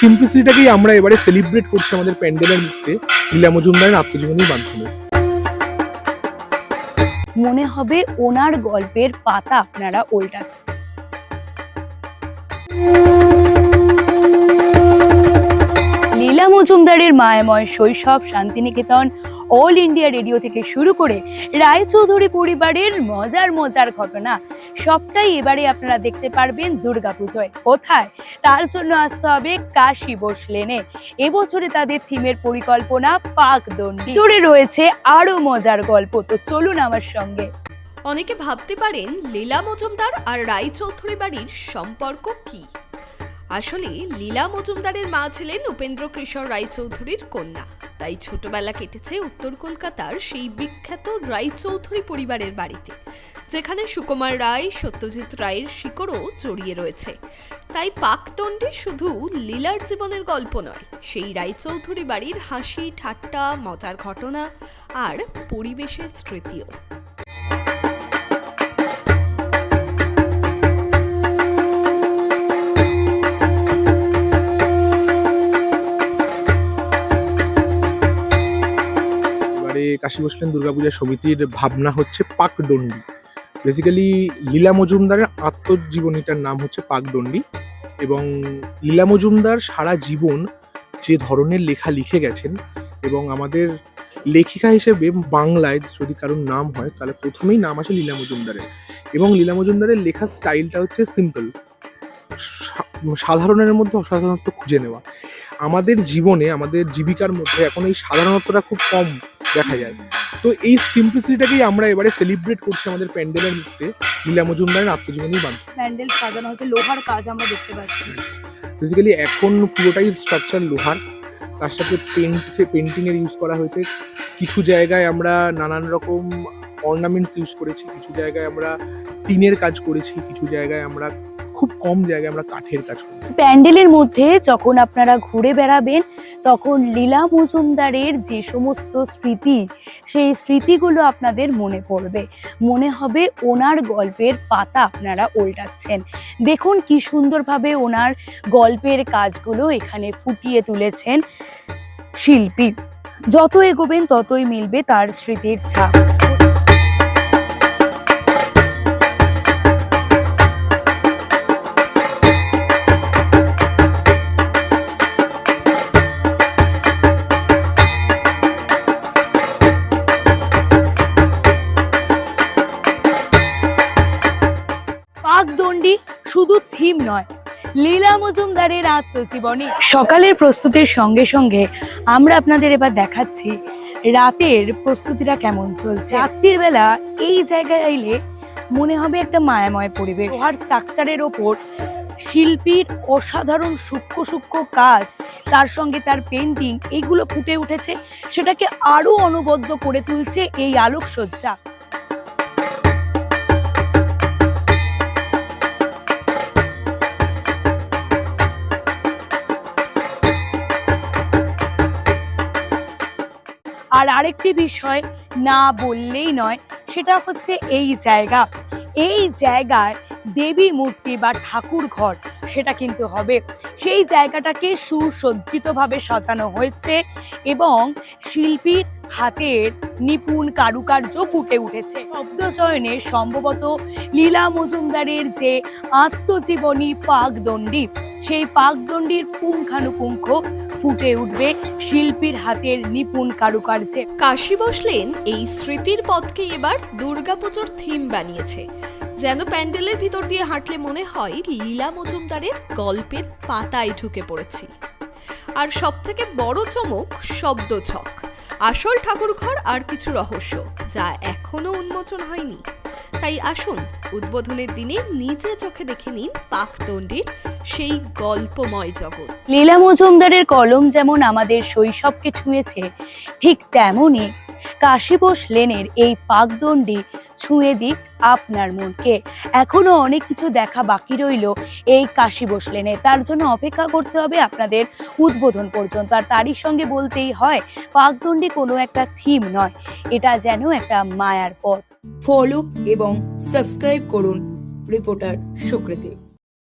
সিম্পলিসিটিটাকেই আমরা এবারে সেলিব্রেট করছি আমাদের প্যান্ডেলের মধ্যে লীলা মজুমদারের আত্মজীবনীর মাধ্যমে। মনে হবে ওনার গল্পের পাতা আপনারা উল্টাচ্ছেন লীলা মজুমদারের মায়াময় শৈশব, শান্তিনিকেতন অল ইন্ডিয়া রেডিও থেকে শুরু করে রায়চৌধুরী পরিবারের মজার মজার ঘটনা সবটাই এবারে আপনারা দেখতে পারবেন দুর্গাপুজোয়। কোথায়? তার জন্য আসতে হবে কাশী বোস লেনে। এবছরে তাদের থিমের পরিকল্পনা পাকদণ্ডী। দূরে রয়েছে আরও মজার গল্প, তো চলুন আমার সঙ্গে। অনেকে ভাবতে পারেন, লীলা মজুমদার আর রায়চৌধুরী বাড়ির সম্পর্ক কি? আসলে, লীলা মজুমদারের মা ছিলেন উপেন্দ্র কিশোর রায়চৌধুরীর কন্যা। তাই ছোটবেলা কেটেছে উত্তর কলকাতার সেই বিখ্যাত রায়চৌধুরী পরিবারের বাড়িতে। যেখানে সুকুমার রায়, সত্যজিৎ রায়ের শিকড়ও জড়িয়ে রয়েছে। তাই পাকতণ্ডে শুধু লীলার জীবনের গল্প নয়, সেই রায়চৌধুরী বাড়ির হাসি, ঠাট্টা, মজার ঘটনা আর পরিবেশের স্মৃতিও। কাশী বসলেন দুর্গাপূজা সমিতির ভাবনা হচ্ছে পাকদণ্ডী। বেসিক্যালি লীলা মজুমদারের আত্মজীবনীটার নাম হচ্ছে পাকদণ্ডী এবং লীলা মজুমদার সারা জীবন যে ধরনের লেখা লিখে গেছেন এবং আমাদের লেখিকা হিসেবে বাংলায় যদি কারোর নাম হয়, তাহলে প্রথমেই নাম আসে লীলা মজুমদারের এবং লীলা মজুমদারের লেখার স্টাইলটা হচ্ছে সিম্পল। সাধারণের মধ্যে অসাধারণত্ব খুঁজে নেওয়া। আমাদের জীবনে, আমাদের জীবিকার মধ্যে এখন এই সাধারণত্বটা খুব কম। দেখা যায়। তো এই সিম্পলিসিটিটাকেই আমরা এবারে সেলিব্রেট করছি আমাদের প্যান্ডেলের মধ্যে। লীলা মজুমদারের আত্মজীবনী মাধ্যমে প্যান্ডেল সাজানো হচ্ছে লোহার কাজ আমরা দেখতে পাচ্ছি। বেসিক্যালি এখন পুরোটাই স্ট্রাকচার লোহার। তার সাথে পেন্ট পেন্টিংয়ের ইউজ করা হয়েছে। কিছু জায়গায় আমরা নানান রকম অর্নামেন্টস ইউজ করেছি। কিছু জায়গায় আমরা টিনের কাজ করেছি। কিছু জায়গায় আমরা খুব কম জায়গায় আমরা কাঠের কাজ করেছি প্যান্ডেলের মধ্যে যখন আপনারা ঘুরে বেড়াবেন, তখন লীলা মজুমদারের যে সমস্ত স্মৃতি, সেই স্মৃতিগুলো আপনাদের মনে পড়বে। মনে হবে ওনার গল্পের পাতা আপনারা উল্টাচ্ছেন দেখুন কি সুন্দরভাবে ওনার গল্পের কাজগুলো এখানে ফুটিয়ে তুলেছেন শিল্পী। যত এগোবেন, ততই মিলবে তার স্মৃতির ছাপ। পাকদণ্ডী শুধু থিম নয়, লীলা মজুমদারের আত্মজীবনী। সকালের প্রস্তুতির সঙ্গে সঙ্গে আমরা আপনাদের এবার দেখাচ্ছি রাতের প্রস্তুতিটা কেমন চলছে। রাত্রির বেলা এই জায়গায় এলে মনে হবে একটা মায়াময় পরিবেশ। লোহার স্ট্রাকচারের ওপর শিল্পীর অসাধারণ সূক্ষ্ম সূক্ষ্ম কাজ, তার সঙ্গে তার পেন্টিং এইগুলো ফুটে উঠেছে। সেটাকে আরও অনবদ্য করে তুলছে এই আলোকসজ্জা। আর আরেকটি বিষয় না বললেই নয়, সেটা হচ্ছে এই জায়গা। এই জায়গায় দেবী মূর্তি বা ঠাকুর ঘর, সেটা কিন্তু হবে। সেই জায়গাটাকে সুসজ্জিতভাবে সাজানো হয়েছে এবং শিল্পীর হাতের নিপুণ কারুকার্য ফুটে উঠেছে। শব্দচয়নে সম্ভবত লীলা মজুমদারের যে আত্মজীবনী পাকদণ্ডী সেই পাকদণ্ডির পুঙ্খানুপুঙ্খ ফুটে উঠবে শিল্পীর হাতের নিপুণ কারুকার্যে। কাশী বসলেন এই স্মৃতির পথকে এবার দুর্গাপুজোর থিম বানিয়েছে। যেন প্যান্ডেলের ভিতর দিয়ে হাঁটলে মনে হয় লীলা মজুমদারের গল্পের পাতায় ঢুকে পড়েছি। আর সব থেকে বড় চমক শব্দ ছক আসল ঠাকুরঘর আর কিছু রহস্য, যা এখনও উন্মোচন হয়নি। তাই আসুন, উদ্বোধনের দিনে নিজে চোখে দেখে নিন পাকদণ্ডির সেই গল্পময় জগৎ। লীলা মজুমদারের কলম যেমন আমাদের শৈশবকে ছুঁয়েছে, ঠিক তেমনই কাশীবোস লেনের এই পাকদণ্ডি ছুঁয়ে দিক আপনার মনকে। এখনও অনেক কিছু দেখা বাকি রইল এই কাশীবোস লেনে। তার জন্য অপেক্ষা করতে হবে আপনাদের উদ্বোধন পর্যন্ত। আর তারই সঙ্গে বলতেই হয়, পাকদণ্ডী কোনো একটা থিম নয়, এটা যেন একটা মায়ার পথ। ফলো এবং সাবস্ক্রাইব করুন রিপোর্টার সুকৃতি।